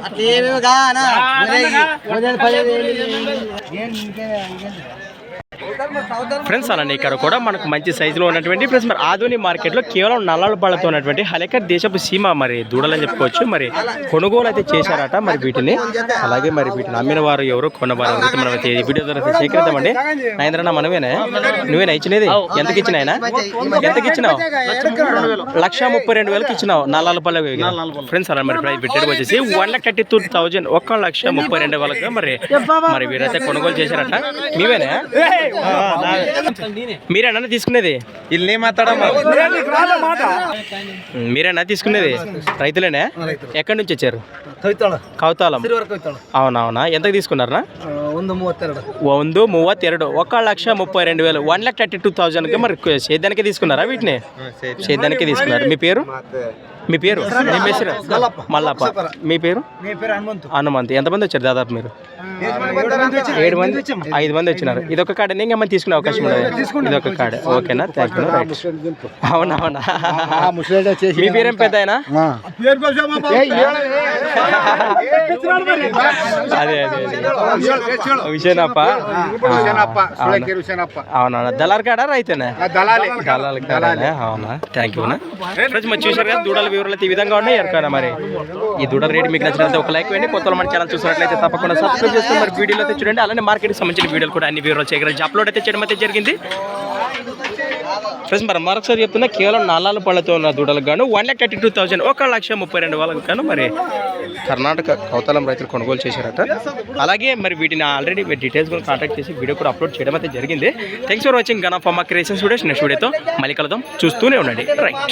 అట్లేమేమి కానా? ఫ్రెండ్స్ అలానే ఇక్కడ కూడా మనకు మంచి సైజులో ఉన్నటువంటి ఫ్రెండ్స్ మరి ఆధుని మార్కెట్లో కేవలం నల్లల పళ్ళతో ఉన్నటువంటి హలేకర్ దేశపు సీమ మరి దూడలని చెప్పుకోవచ్చు. మరి కొనుగోలు అయితే చేశారట మరి వీటిని. అలాగే మరి వీటిని అమ్మిన వారు ఎవరు కొన్నవారు ఎవరైతే మనం అయితే వీడియో ద్వారా సేకరిద్దామండి. నరేంద్రన్న నువ్వేనా ఇచ్చినది? ఎంతకి ఇచ్చిన ఆయన ఎంతకి ఇచ్చినావు? లక్ష ముప్పై రెండు వేలకి ఇచ్చినావు నల్లాల పల్లె ఫ్రెండ్స్ అలా మరి ప్రైస్ పెట్టేది వచ్చేసి one lakh thirty two thousand ఒక లక్ష ముప్పై రెండు వేలకు మరి మరి వీరైతే కొనుగోలు చేశారట. మీవేనా? మీరేనా తీసుకునేది ಇಲ್ಲಿ ಮಾತಾಡಮ್ಮ మీరేనా తీసుకునేది రైతులేనా ఎక్కడి నుంచి వచ్చారు ಕವಿತಾಳ కౌతాలం ಸಿರಿವರ್ ಕವಿತಾಳ అవునవునా ఎంత తీసుకున్నారా ಒಂದು ಮೂವತ್ತೆರಡು ಒಂದು ಮೂವತ್ತೆರಡು ఒక లక్ష ముప్పై రెండు వేలు వన్ లాక్ థర్టీ టూ థౌజండ్కి మరి సేద్యానికి తీసుకున్నారా వీటిని సేద్యానికి తీసుకున్నారు మీ పేరు మీ పేరు? మల్లప్ప. మీ పేరు? మీ పేరు హనుమంతు. ఎంతమంది వచ్చారు దాదాపు మీరు? ఏడు మంది ఐదు మంది వచ్చినారు. ఇది ఒక కార్డు ఇంకా మంది తీసుకునే అవకాశం ఉంది? ఇది ఒక కార్డు ఓకేనా? థ్యాంక్ యూ రైట్ అవునవునా మీ పేరేం పెద్ద ఆయన? అదే అదే విషయనప్ప? అవునా? దళార్ కాడా రైతేనా? దళాలి. కాడా అవునా? థ్యాంక్ యూ ఫ్రెండ్స్ చూసారు కదా దూడల వివరాలు అయితే ఈ విధంగా ఉన్నాయి ఎరకానా మరి. ఈ దూడల రేటు మీకు నచ్చినట్లయితే ఒక లైక్ వేయండి కొత్త వాళ్ళు మన ఛానల్ చూసినట్లయితే తప్పకుండా సబ్స్క్రైబ్ చేసుకుని మరి వీడియోలో అయితే చూడండి. అలానే మార్కెట్కి సంబంధించిన వీడియోలు కూడా అన్ని వివరాలు చేయగలరు. అప్లోడ్ అయితే చేయడం అయితే జరిగింది. ఫ్రెండ్స్ మరి మరొకసారి చెప్తున్నా కేవలం నాలుగు పళ్ళతో ఉన్న దూడలకు గాను one lakh thirty two thousand ఒక లక్ష ముప్పై రెండు వాళ్ళకి గాను మరి కర్ణాటక కౌతలం రైతులు కొనుగోలు చేశారట. అలాగే మరి వీటిని ఆల్రెడీ డీటెయిల్స్ కూడా కాంటాక్ట్ చేసి వీడియో కూడా అప్లోడ్ చేయడం అయితే జరిగింది. Thanks for watching gun of Amma creations videos next వీడియోతో మళ్ళీ కలుద్దాం. చూస్తూనే ఉండండి. రైట్